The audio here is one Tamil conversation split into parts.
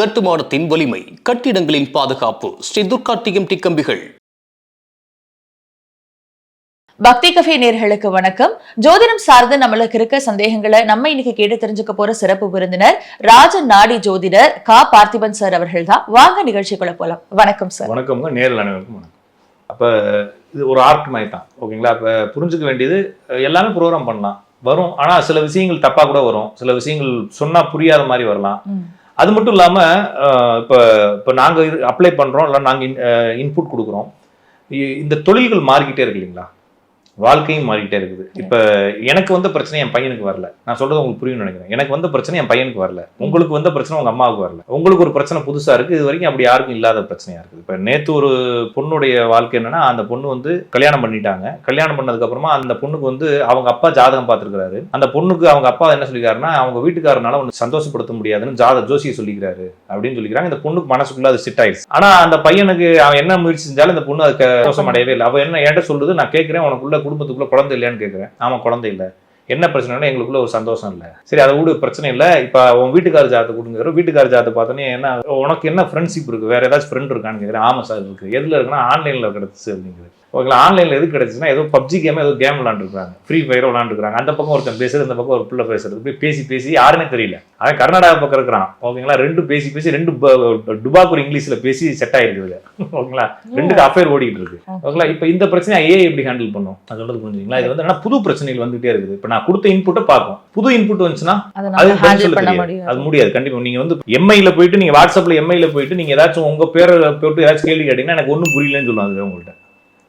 கட்டுமானத்தின் வலிமை கட்டிடங்களின் பாதுகாப்பு ஸ்ரீ துர்கா டிஎம்டி கம்பிகள். பக்தி கஃபே நேர்களுக்கு வணக்கம். ஜோதிடம் சார்ந்து நம்மளுக்கு இருக்க சந்தேகங்களை நம்ம இன்னைக்கு கேட்டு தெரிஞ்சுக்க போற சிறப்பு விருந்தினர் ராஜ நாடி ஜோதிடர் கா. பார்த்திபன் சார் அவர்கள் தான் வாங்க நிகழ்ச்சிக்குள்ள போலாம். வணக்கம் சார். வணக்கம்ங்க. நேரில் அனைவருக்கும் வணக்கம். அப்போ இது ஒரு ஆர்ட் மாதிரி தான். ஓகேங்களா? அப்போ புரிஞ்சுக்க வேண்டியது எல்லாமே ப்ரோக்ராம் பண்ணலாம். வரும். ஆனால் சில விஷயங்கள் தப்பாக கூட வரும். சில விஷயங்கள் சொன்னால் புரியாத மாதிரி வரலாம். அது மட்டும் இல்லாமல் இப்போ இப்போ நாங்கள் அப்ளை பண்ணுறோம் இல்லை நாங்கள் இன்புட் கொடுக்குறோம். இ- இந்த தொழில்கள் மாறிக்கிட்டே இருக்கு இல்லைங்களா? வாழ்க்கையும் மாறிக்கிட்டே இருக்குது. இப்போ எனக்கு வந்த பிரச்சனை என் பையனுக்கு வரல. நான் சொல்றது உங்களுக்கு புரியும்னு நினைக்கிறேன். எனக்கு வந்த பிரச்சனை என் பையனுக்கு வரல. உங்களுக்கு வந்த பிரச்சனை உங்க அம்மாவுக்கு வரல. உங்களுக்கு ஒரு பிரச்சனை புதுசா இருக்கு. இது வரைக்கும் அப்படி யாருக்கும் இல்லாத பிரச்சனையா இருக்குது. இப்போ நேத்து ஒரு பொண்ணுடைய வாழ்க்கை என்னன்னா அந்த பொண்ணு வந்து கல்யாணம் பண்ணிட்டாங்க. கல்யாணம் பண்ணதுக்கு அப்புறமா அந்த பொண்ணுக்கு வந்து அவங்க அப்பா ஜாதகம் பார்த்துருக்காரு அந்த பொண்ணுக்கு அவங்க அப்பா என்ன சொல்லிக்கிறாருன்னா அவங்க வீட்டுக்காரனால ஒன்று சந்தோஷப்படுத்த முடியாதுன்னு ஜாத ஜோசியை சொல்லிக்கிறாரு அப்படின்னு சொல்லிக்கிறாங்க. இந்த பொண்ணுக்கு மனசுக்குள்ள அது சிட் ஆயிடுச்சு. ஆனா அந்த பையனுக்கு அவன் என்ன முயற்சி செஞ்சாலும் இந்த பொண்ணு அதுக்கு சந்தோஷம் அடையவே இல்லை. அவ என்ன என்கிட்ட சொல்லுது நான் கேட்கிறேன் உனக்குள்ள குடும்பத்துக்குள்ள குழந்தை இல்லையான்னு கேட்குறேன் ஆமாம் குழந்தை இல்லை. என்ன பிரச்சனைனா எங்களுக்குள்ள ஒரு சந்தோஷம் இல்லை. சரி அதை விடு பிரச்சனை இல்லை. இப்போ உன் வீட்டுக்கார ஜாதத்தை கொடுங்கிற வீட்டுக்கார ஜாதத்தை பார்த்தோன்னே என்ன உனக்கு என்ன ஃப்ரெண்ட்ஷிப் இருக்கு? வேற ஏதாச்சும் ஃப்ரெண்ட் இருக்கான்னு கேட்குறேன் ஆமா சார் இருக்குது எதில் இருக்குன்னா ஆன்லைன்ல கிடைச்சு அப்படிங்கிறது ஓகேங்களா ஆன்லைன்ல எது கிடைச்சுன்னா ஏதோ பப்ஜி கேம் ஏதோ கேம் விளாண்டுருக்காங்க ஃப்ரீ ஃபயர் விளாண்டுருக்காங்க அந்த பக்கம் ஒருத்தன் பேசுறது இந்த பக்கம் ஒரு பிள்ளை பேசுறது. போய் பேசி பேசி யாருன்னே தெரியல. அவன் கர்நாடகா பக்கம் இருக்கிறான். ஓகேங்களா ரெண்டு பேசி பேசி ரெண்டு டுபாக்கூர் இங்கிலீஷ்ல பேசி செட் ஆயிருக்குது. ஓகேங்களா ரெண்டுக்கு அஃபேர் ஓடிட்டு இருக்கு ஓகேங்களா இப்போ இந்த பிரச்சனை ஏ எப்படி ஹேண்டில் பண்ணும்? அது சொல்றது புரிஞ்சுங்களா இது வந்து என்ன புது பிரச்சனைகள் வந்துட்டே இருக்குது. இப்போ நான் கொடுத்த இன்புட்டை பார்க்கும் புது இன்புட் வந்துச்சுன்னா அதை அது முடியாது. கண்டிப்பா நீங்க வந்து எம்ஐல போயிட்டு நீங்க வாட்ஸ்அப்ல எம்ஐல போயிட்டு நீங்க ஏதாச்சும் உங்க பேரை போட்டு ஏதாச்சும் கேள்வி கேட்டீங்கன்னா எனக்கு ஒன்றும் புரியலன்னு சொல்லுவாங்க உங்கள்கிட்ட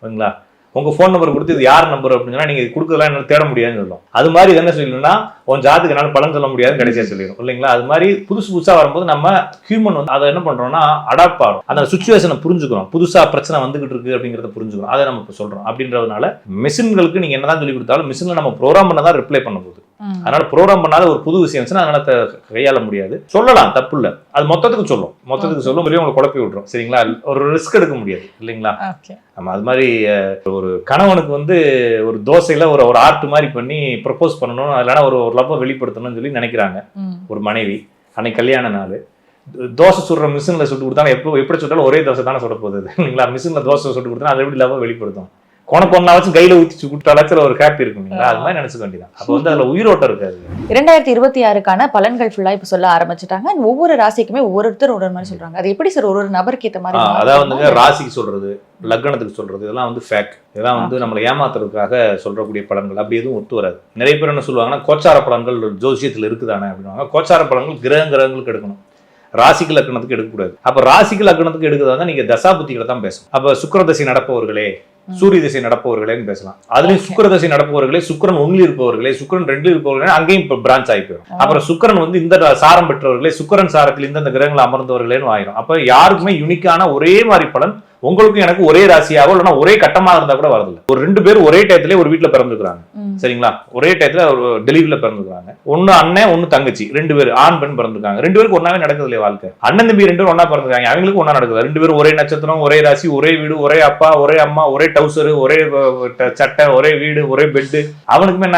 ஓகேங்களா உங்கள் ஃபோன் நம்பர் கொடுத்து இது யார் நம்பர் அப்படின்னா நீங்கள் கொடுக்கலாம் என்னால் என்ன தேட முடியாதுன்னு சொல்லும் அது மாதிரி என்ன சொல்லணும்னா உன் ஜாத்துக்கு என்னால் பலன் சொல்ல முடியாது கடைசியாக சொல்லிடும் இல்லைங்களா? அது மாதிரி புதுசு புதுசாக வரும்போது நம்ம ஹியூமன் வந்து அதை என்ன பண்ணுறோம்னா அடாப்ட் ஆகும் அந்த சுச்சுவேஷனை புரிஞ்சுக்கிறோம். புதுசாக பிரச்சனை வந்துகிட்டு இருக்கு அப்படிங்கிறத புரிஞ்சுக்கிறோம். அதை நம்ம இப்போ சொல்கிறோம் அப்படின்றதுனால மிஷின்களுக்கு நீங்கள் என்ன தான் சொல்லி கொடுத்தாலும் மிஷினில் நம்ம ப்ரோக்ராம் பண்ண தான் ரிப்ளை பண்ண போகுது. அதனால ப்ரோக்ராம் பண்ணாத ஒரு புது விஷயம் இருந்துச்சுன்னா அதனால கையாள முடியாது. சொல்லலாம் தப்பு இல்ல. அது மொத்தத்துக்கு சொல்லும். மொத்தத்துக்கு சொல்லும் பெரிய உங்களை குழப்பி விட்டுரும். சரிங்களா? ஒரு ரிஸ்க் எடுக்க முடியாது இல்லைங்களா? நம்ம அது மாதிரி ஒரு கணவனுக்கு வந்து ஒரு தோசையில ஒரு ஒரு ஆர்ட் மாதிரி பண்ணி ப்ரப்போஸ் பண்ணணும் இல்லைன்னா ஒரு ஒரு லவ்வை வெளிப்படுத்தணும்னு சொல்லி நினைக்கிறாங்க. ஒரு மனைவி அன்னைக்கு கல்யாண நாள். தோசை சுடுற மிஷினில் சுட்டு கொடுத்தாலும் எப்போ எப்படி சுட்டாலும் ஒரே தோசை தானே சுட போகுது இல்லைங்களா? மிஷினில் தோசை சுட்டு கொடுத்தா அதை எப்படி லவ்வை வெளிப்படுத்தும்? கொனக்கு ஒன்னாச்சும் கையில ஊற்றி கொடுத்தாலாச்சும் ஒரு ஹாப்பி இருக்கும் இல்லைங்களா? அது மாதிரி நினைச்சுக்க வேண்டியதான் அப்போ வந்து அதுல உயிரோட்டம் இருக்காது. இரண்டாயிரத்தி இருபத்தி ஆறுக்கான பலன்கள் ஃபுல்லா இப்ப சொல்ல ஆரம்பிச்சுட்டாங்க. ஒவ்வொரு ராசிக்குமே ஒவ்வொருத்தர் ஒரு மாதிரி சொல்றாங்க. அது எப்படி சார் ஒரு ஒரு நபருக்கு ஏத்த மாதிரி மாறுமா? அதாவதுங்க ராசிக்கு சொல்றது லக்னத்துக்கு சொல்றது இதெல்லாம் வந்து ஃபேக் இதெல்லாம் வந்து நம்மளை ஏமாத்துறதுக்காக சொல்றக்கூடிய பலன்கள். அப்படி எதுவும் ஒத்து வராது. நிறைய பேர் என்ன சொல்லுவாங்கன்னா கோச்சார பலன்கள் ஜோசியத்துல இருக்குதானே அப்படின்னுவாங்க. கோச்சார பலன்கள் கிரக கிரகங்களுக்கு எடுக்கணும். ராசிக்கு லக்னத்துக்கு எடுக்கக்கூடாது. அப்ப ராசிக்கு லக்னத்துக்கு எடுக்கிறதா நீங்க தசாபுத்திகளை தான் பேசணும். அப்ப சுக்கிரதசை நடப்பவர்களே. சூரிய திசை நடப்பவர்களேன்னு பேசலாம் அதுலயும். சுக்கிர தசை நடப்பவர்களே சுக்கிரன் ஒன்றில் இருப்பவர்களே சுக்கிரன் ரெண்டு இருப்பவர்களே அங்கேயும் இப்போ பிரான்ச் ஆகி போயிடும். அப்புறம் சுக்கிரன் வந்து இந்த சாரம் பெற்றவர்களே சுக்கிரன் சாரத்தில் இந்தந்த கிரகங்கள் அமர்ந்தவர்களேன்னு ஆயிரும் அப்ப யாருக்குமே யூனிக்கான ஒரே மாதிரி பலன் உங்களுக்கும் எனக்கு ஒரே ராசியாவோ இல்லைன்னா ஒரே கட்டமாக இருந்தா கூட வரதில்ல ஒரு ரெண்டு பேரும் ஒரே டயத்திலே ஒரு வீட்டுல பிறந்துக்கிறாங்க. சரிங்களா? ஒரே டயத்துல ஒரு டெலிவரியில பிறந்துக்கிறாங்க ஒன்னு அண்ணன் ஒன்னு தங்கச்சி. ரெண்டு பேர் ஆண் பெண் பிறந்திருக்காங்க. ரெண்டு பேருக்கு ஒன்னாவே நடக்குது இல்லையா வாழ்க்கை. அண்ணன் தம்பி ரெண்டு பேரும் ஒண்ணா பிறந்திருக்காங்க. அவங்களுக்கு ஒண்ணா நடக்குது? ரெண்டு பேரும் ஒரே நட்சத்திரம் ஒரே ராசி ஒரே வீடு ஒரே அப்பா ஒரே அம்மா ஒரே டவுசர் ஒரே சட்டை ஒரே வீடு ஒரே பெட்டு அவனுக்குமே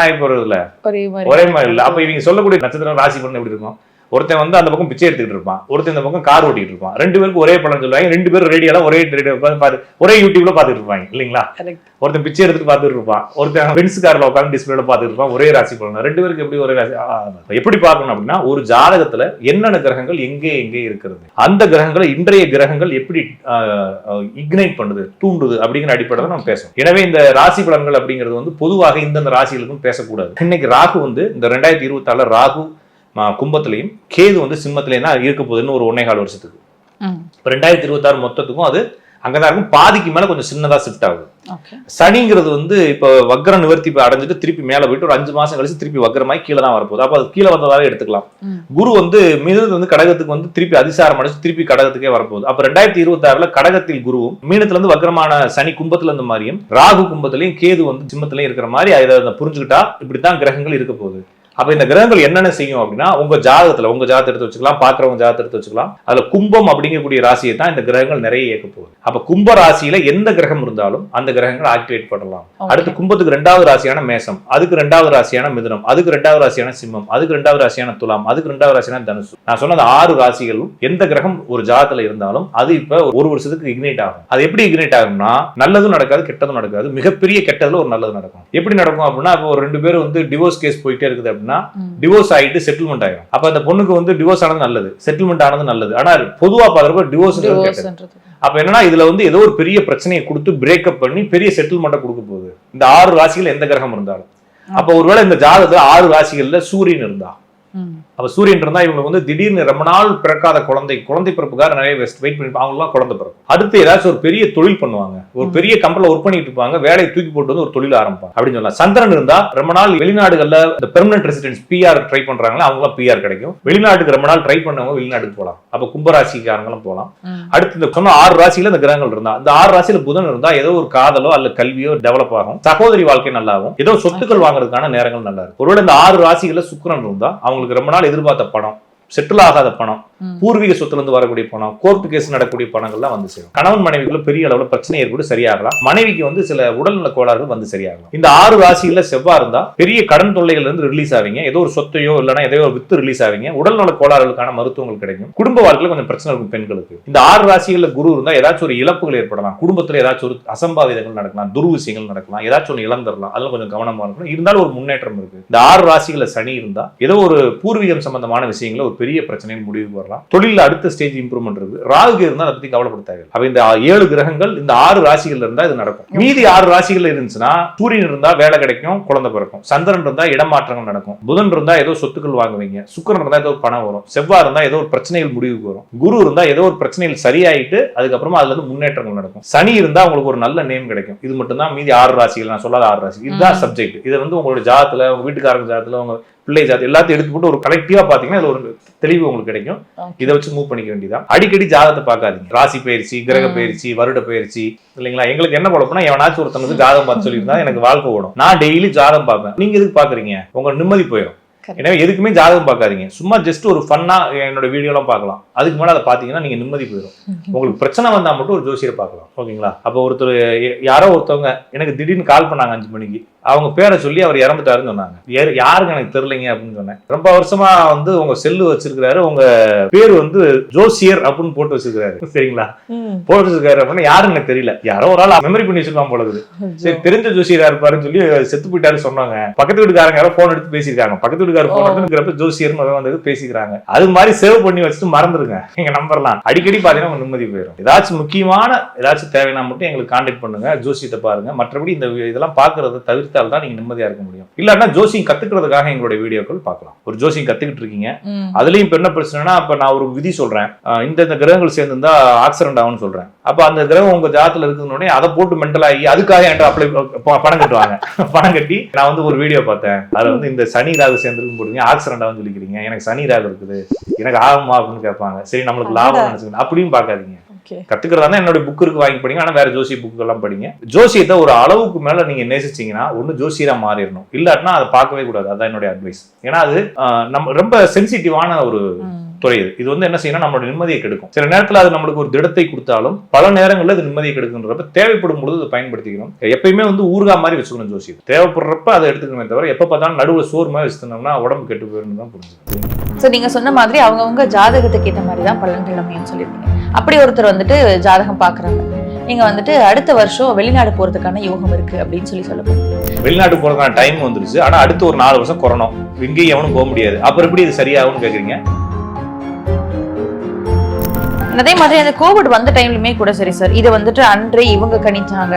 ஒரே மாதிரி. ஒரே மாதிரி இல்ல. அப்ப இவங்க சொல்லக்கூடிய நட்சத்திரம் ராசி பண்ண எப்படி இருக்கும்? ஒருத்தன் வந்து அந்த பக்கம் பிச்சை எடுத்துக்கிட்டு இருப்பான். ஒருத்தன் இந்த பக்கம் கார் ஓட்டிட்டு இருப்பான். ரெண்டு பேருக்கு ஒரே பலன் சொல்லுவாங்க. ரெண்டு பேரும் ரேடியோல ஒரே ரேடியோ பாத்து ஒரே யூடியூப்ல பாத்துட்டு இருப்பாங்க இல்லைங்களா. ஒருத்தன் பிச்சை எடுத்துட்டு பார்த்துட்டு இருப்பான். ஒருத்தன் பென்ஸ் கார்ல உட்காந்து டிஸ்பிளேல பார்த்துட்டு இருப்பான். ஒரே ராசி பலன். ரெண்டு பேருக்கு எப்படி ஒரே ராசி? எப்படி பார்க்கணும் அப்படின்னா ஒரு ஜாதகத்துல என்னென்ன கிரகங்கள் எங்கே எங்கே இருக்கிறது? அந்த கிரகங்களை இன்றைய கிரகங்கள் எப்படி இக்னைட் பண்ணுது தூண்டுது அப்படிங்கிற அடிப்படையில் நம்ம பேசணும். எனவே இந்த ராசி பலன்கள் அப்படிங்கிறது வந்து பொதுவாக இந்தந்த ராசிகளுக்கும் பேசக்கூடாது. இன்னைக்கு ராகு வந்து இந்த ரெண்டாயிரத்தி இருபத்தாறுல ராகு கும்பத்திலையும் கேது வந்து சிம்மத்திலையும் தான் இருக்க போகுதுன்னு ஒரு ஒன்னே கால் வருஷத்துக்கு. இப்போ ரெண்டாயிரத்தி இருபத்தாறு மொத்தத்துக்கும் அது அங்கதான் இருக்கும் பாதிக்கு மேல கொஞ்சம் சின்னதா ஷிஃப்ட் ஆகுது. சனிங்கிறது வந்து இப்போ வக்ர நிவர்த்தி அடைஞ்சிட்டு திருப்பி மேல போயிட்டு ஒரு அஞ்சு மாசம் கழிச்சு திருப்பி வக்ரமாய் கீழே தான் வரப்போகுது. அப்போ அது கீழே வந்ததாவே எடுத்துக்கலாம். குரு வந்து மிதுனத்து வந்து கடகத்துக்கு வந்து திருப்பி அதிசாரம் அடைச்சு திருப்பி கடகத்துக்கே வரப்போகுது. அப்ப ரெண்டாயிரத்தி இருபத்தி ஆறுல கடகத்தில் குருவும் மீனத்துல இருந்து வக்ரமான சனி கும்பத்துல இருந்து மாதிரியும் ராகு கும்பத்திலையும் கேது வந்து சிம்மத்திலையும் இருக்கிற மாதிரி அதை புரிஞ்சுக்கிட்டா இப்படித்தான் கிரகங்கள் இருக்க போகுது. அப்ப இந்த கிரகங்கள் என்னென்ன செய்யும் அப்படின்னா உங்க ஜாதகத்துல உங்க ஜாதகத்தை எடுத்து வச்சுக்கலாம் பாக்குறவங்க ஜாதகத்தை எடுத்து வச்சுக்கலாம். அதுல கும்பம் அப்படிங்கக்கூடிய ராசியை தான் இந்த கிரகங்கள் நிறைய இயக்க போகுது. அப்ப கும்ப ராசியில எந்த கிரகம் இருந்தாலும் அந்த கிரகங்கள் ஆக்டிவேட் பண்ணலாம். அடுத்து கும்பத்துக்கு ரெண்டாவது ராசியான மேசம் அதுக்கு ரெண்டாவது ராசியான மிதுனம் அதுக்கு ரெண்டாவது ராசியான சிம்மம் அதுக்கு ரெண்டாவது ராசியான துலாம் அதுக்கு ரெண்டாவது ராசியான தனுசு. நான் சொன்ன அந்த ஆறு ராசிகளும் எந்த கிரகம் ஒரு ஜாதத்துல இருந்தாலும் அது இப்ப ஒரு வருஷத்துக்கு இக்னைட் ஆகும். அது எப்படி இக்னைட் ஆகும்னா நல்லதும் நடக்காது கெட்டதும் நடக்காது. மிகப்பெரிய கெட்டதுல ஒரு நல்லது நடக்கும். எப்படி நடக்கும் அப்படின்னா இப்போ ஒரு ரெண்டு பேரும் வந்து டிவோர்ஸ் கேஸ் போயிட்டே இருக்குது அப்படின்னா. டிவோர்ஸ் ஆயிட்டு செட்டில்மெண்ட் ஆயிடும் அப்ப அந்த பொண்ணுக்கு வந்து டிவோர்ஸ் ஆனது நல்லது செட்டில்மெண்ட் ஆனது நல்லது ஆனா பொதுவா பாக்குறப்ப டிவோர்ஸ். அப்ப என்னன்னா இதுல வந்து ஏதோ ஒரு பெரிய பிரச்சனையை கொடுத்து பிரேக்கப் பண்ணி பெரிய செட்டில்மெண்ட்டை கொடுக்க போகுது இந்த ஆறு ராசிகள் எந்த கிரகம் இருந்தாலும் அப்ப ஒருவேளை இந்த ஜாதகத்துல ஆறு ராசிகள்ல சூரியன் இருந்தா. அப்ப சூரியன் இருந்தா இவங்க வந்து திடீர்னு ரொம்ப நாள் பிறக்காத குழந்தை குழந்தை பிறப்புக்காக நிறைய வெயிட் பண்ணி அவங்களாம் குழந்தை பிறக்கும். அடுத்து ஏதாச்சும் ஒரு பெரிய தொழில் பண்ணுவாங்க. ஒரு பெரிய கம்பெனில ஒர்க் பண்ணிட்டு இருப்பாங்க. வேலையை தூக்கி போட்டு வந்து ஒரு தொழில் ஆரம்பிப்பாங்க. அப்படின்னு சொல்லலாம். சந்திரன் இருந்தா ரொம்ப நாள் வெளிநாடுகள்ல இந்த பெர்மனன்ட் ரெசிடென்ஸ் பிஆர் ட்ரை பண்றாங்களா அவங்களாம் பிஆர் கிடைக்கும். வெளிநாட்டுக்கு ரொம்ப நாள் ட்ரை பண்ணவங்க வெளிநாட்டுக்கு போகலாம். அப்ப கும்பராசிக்காரங்களும் போகலாம். அடுத்து இந்த சொன்ன ஆறு ராசியில இந்த கிரகங்கள் இருந்தா இந்த ஆறு ராசியில புதன் இருந்தா ஏதோ ஒரு காதலோ அல்ல கல்வியோ டெவலப் ஆகும். சகோதரி வாழ்க்கை நல்லாகும். ஏதோ சொத்துக்கள் வாங்குறதுக்கான நேரங்கள் நல்லா இருக்கும் ஒருவேளை இந்த ஆறு ராசிகள்ல சுக்கிரன் இருந்தா அவங்களுக்கு ரொம்ப நாள் எதிர்பார்த்த பணம் செட்டில் ஆகாத பணம் பூர்வீக சொத்துல இருந்து வரக்கூடிய பணம் கோர்ட் கேஸ் நடக்கக்கூடிய பணங்கள்லாம் வந்து சேரும். கணவன் மனைவிக்குள்ள பெரிய அளவுல பிரச்சனை ஏற்பட்டு சரியாகலாம். மனைவிக்கு வந்து சில உடல்நல கோளாறுகள் வந்து சரியாகலாம். இந்த ஆறு ராசிகள்ல செவ்வாய் இருந்தா பெரிய கடன் தொல்லைகள் இருந்து ரிலீஸ் ஆவீங்க. ஏதோ ஒரு சொத்தையோ இல்லைன்னா ஏதோ ஒரு வித்து ரிலீஸ் ஆவீங்க. உடல்நல கோளாறுகளுக்கான மருத்துவங்கள் கிடைக்கும். குடும்ப வாழ்க்கையில கொஞ்சம் பிரச்சனை இருக்கும் பெண்களுக்கு. இந்த ஆறு ராசிகள்ல குரு இருந்தா ஏதாச்சும் ஒரு இழப்புகள் ஏற்படலாம். குடும்பத்துல ஏதாச்சும் ஒரு அசம்பாவிதங்கள் நடக்கலாம். துர்விஷயங்கள் நடக்கலாம். ஏதாச்சும் ஒன்று இழந்துடலாம் அதெல்லாம் கொஞ்சம் கவனமா இருக்கணும். இருந்தாலும் ஒரு முன்னேற்றம் இருக்கு. இந்த ஆறு ராசிகள்ல சனி இருந்தா ஏதோ ஒரு பூர்வீகம் சம்பந்தமான விஷயங்கள ஒரு பெரிய பிரச்சனையின் முடிவு வரலாம். தொழில அடுத்த ஸ்டேஜ் இம்ப்ரூவ்மெண்ட் இருக்கு. ராகு இருந்தா அதை பத்தி கவலைப்பட தேவையில்லை. அப்ப இந்த ஏழு கிரகங்கள் இந்த ஆறு ராசிகள்ல இருந்தா இது நடக்கும். மீதி ஆறு ராசிகள் இருந்துச்சுன்னா சூரியன் இருந்தா வேலை கிடைக்கும் குழந்தை பிறக்கும். சந்திரன் இருந்தா இடமாற்றங்கள் நடக்கும். புதன் இருந்தா ஏதோ சொத்துக்கள் வாங்குவீங்க. சுக்கிரன் இருந்தா ஏதோ ஒரு பணம் வரும். செவ்வாய் இருந்தா ஏதோ ஒரு பிரச்சனைகள் முடிவுக்கு வரும். குரு இருந்தா ஏதோ ஒரு பிரச்சனைகள் சரியாயிட்டு அதுக்கப்புறமா அதுல இருந்து முன்னேற்றங்கள் நடக்கும். சனி இருந்தா உங்களுக்கு ஒரு நல்ல நேம் கிடைக்கும். இது மட்டும் தான் மீதி ஆறு ராசிகள் நான் சொல்லாத ஆறு ராசி இதுதான் சப்ஜெக்ட் இது வந்து உங்களோட ஜாதத்துல உங்க வீட்டுக்காரங்க ஜாதத்துல உங்க பிள்ளை ஜாதி எல்லாத்தையும் எடுத்து போட்டு ஒரு கலெக்டிவா பாத்தீங்கன்னா இதுல ஒரு தெளிவு உங்களுக்கு கிடைக்கும். இதை வச்சு மூவ் பண்ணிக்க வேண்டியதான் அடிக்கடி ஜாதகத்தை பார்க்காதீங்க. ராசி பயிற்சி கிரக. பயிற்சி வருட பயிற்சி இல்லைங்களா? எங்களுக்கு என்ன குழப்பம்னா எவனாச்சும் ஒருத்தனுக்கு ஜாதகம் பார்த்து சொல்லியிருந்தா எனக்கு வாழ்க்கை ஓடும். நான் டெய்லி ஜாதகம் பார்ப்பேன். நீங்க எதுக்கு பாக்குறீங்க உங்க நிம்மதி போயிடும். எனவே எதுக்குமே ஜாதகம் பார்க்காதீங்க. சும்மா ஜஸ்ட் ஒரு ஃபன்னா என்னோட வீடியோலாம் பார்க்கலாம். அதுக்கு மேல அதை பாத்தீங்கன்னா நீங்க நிம்மதி போயிடும். உங்களுக்கு பிரச்சனை வந்தா மட்டும் ஒரு ஜோசியரை பார்க்கலாம். ஓகேங்களா? அப்போ ஒருத்தர் யாரோ ஒருத்தவங்க எனக்கு திடீர்னு கால் பண்ணாங்க அஞ்சு மணிக்கு. அவங்க பேரை சொல்லி அவர் இறந்துட்டாருன்னு சொன்னாங்க. யாரு- யாருங்க எனக்கு தெரியலைங்க அப்படின்னு சொன்னேன். ரொம்ப வருஷமா வந்து உங்க செல்லு வச்சிருக்கிறாரு உங்க பேர் வந்து ஜோசியர் அப்படின்னு போட்டு வச்சிருக்காரு சரிங்களா. போட்டு வச்சிருக்காரு அப்படின்னா யாருன்னு எனக்கு தெரியல. யாரோ ஒரு ஆள் மெமரி பண்ணி வச்சிருக்கான் போல இருக்குது. சரி தெரிஞ்ச ஜோசியரா இருப்பாருன்னு சொல்லி செத்து போயிட்டாரு சொன்னாங்க. பக்கத்து வீட்டுக்காரங்க யாரோ போன் எடுத்து பேசியிருக்காங்க. பக்கத்து வீட்டுக்கார போன். எடுத்துக்கிறப்ப ஜோசியர்னு வந்து பேசிக்கிறாங்க. அது மாதிரி சேவ் பண்ணி வச்சுட்டு மறந்துருங்க. எங்க நம்பர்லாம். அடிக்கடி பாத்தீங்கன்னா நிம்மதி போயிடும் ஏதாச்சும் முக்கியமான ஏதாச்சும் தேவைன்னா மட்டும் எங்களுக்கு கான்டாக்ட் பண்ணுங்க. ஜோசியத்தை பாருங்க. மற்றபடி இந்த இதெல்லாம் பாக்குறத தவிர்த்தால் தான் நீங்க நிம்மதியா இருக்க முடியும். இல்லாட்டா ஜோசியம் கத்துக்கிறதுக்காக எங்களுடைய வீடியோக்கள் பார்க்கலாம். ஒரு ஜோசியம் கத்துக்கிட்டு இருக்கீங்க. அதுலயும் இப்ப என்ன பிரச்சனைனா இப்ப நான் ஒரு விதி சொல்றேன். இந்த இந்த கிரகங்கள் சேர்ந்திருந்தா ஆக்சிடென்ட் ஆகும்னு சொல்றேன். அப்ப அந்த கிரகம் உங்க ஜாதத்துல இருக்குன்னு அதை போட்டு மென்டல் ஆகி அதுக்காக என்கிட்ட அப்ளை பணம் கட்டுவாங்க. பணம் கட்டி நான் வந்து ஒரு வீடியோ பார்த்தேன். அதுல வந்து இந்த சனி ராகு சேர்ந்துருக்கு போடுங்க ஆக்சிடென்ட் ஆகும் சொல்லிக்கிறீங்க. எனக்கு சனி ராகு இருக்குது. எனக்கு ஆகுமா அப்படின்னு கேட்பாங்க. சரி நம்மளுக்கு லாபம் நினைச்சுக்கணும் அப்படியும் பார்க்காதீங்க. Okay. கத்துக்கிறதா என்னோட புக் இருக்கு வாங்கி படிங்க. ஆனா வேற ஜோசிய புக் எல்லாம் படிங்க. ஜோசியத்தை ஒரு அளவுக்கு மேல நீங்க நேசிச்சீங்கன்னா ஒண்ணு ஜோசியரா மாறிடணும். இல்லாட்டினா அதை பார்க்கவே கூடாது. அதான் என்னுடைய அட்வைஸ் ஏன்னா அது நம்ம ரொம்ப சென்சிட்டிவான ஒரு. துறை இது. இது வந்து என்ன செய்யணும் நம்மளோட நிம்மதியை கெடுக்கும். சில நேரத்துல அது நம்மளுக்கு ஒரு திடத்தை கொடுத்தாலும் பல நேரங்கள்ல அது நிம்மதியை கெடுக்குன்றப்ப தேவைப்படும் பொழுது அதை பயன்படுத்திக்கணும். எப்பயுமே வந்து ஊர்கா மாதிரி வச்சுக்கணும் ஜோசியம் தேவைப்படுறப்ப அதை எடுத்துக்கணுமே தவிர எப்ப பார்த்தாலும் நடுவுல சோறு மாதிரி வச்சுட்டோம்னா உடம்பு கெட்டு போயிடும் தான் புரிஞ்சுக்கணும் சோ நீங்க சொன்ன மாதிரி அவங்கவங்க ஜாதகத்துக்கு ஏத்த மாதிரி தான் பலன்கள் அமையும் சொல்லியிருக்கீங்க. அப்படி ஒருத்தர் வந்துட்டு ஜாதகம் பாக்குறாங்க நீங்க வந்துட்டு அடுத்த வருஷம் வெளிநாடு போறதுக்கான யோகம் இருக்கு அப்படின்னு சொல்லி சொல்லப்படுது வெளிநாட்டு போறதுக்கான டைம் வந்துருச்சு. ஆனா அடுத்து ஒரு நாலு வருஷம் கொரோனா. எங்கேயும் எவனும் போக முடியாது. அப்புறம் எப்படி இது சரியாகும்னு கேக்குறீங்க? அதே மாதிரி அந்த கோவிட் வந்த டைம்லயுமே கூட சரி சார் இது வந்துட்டு அன்றே இவங்க கணிச்சாங்க.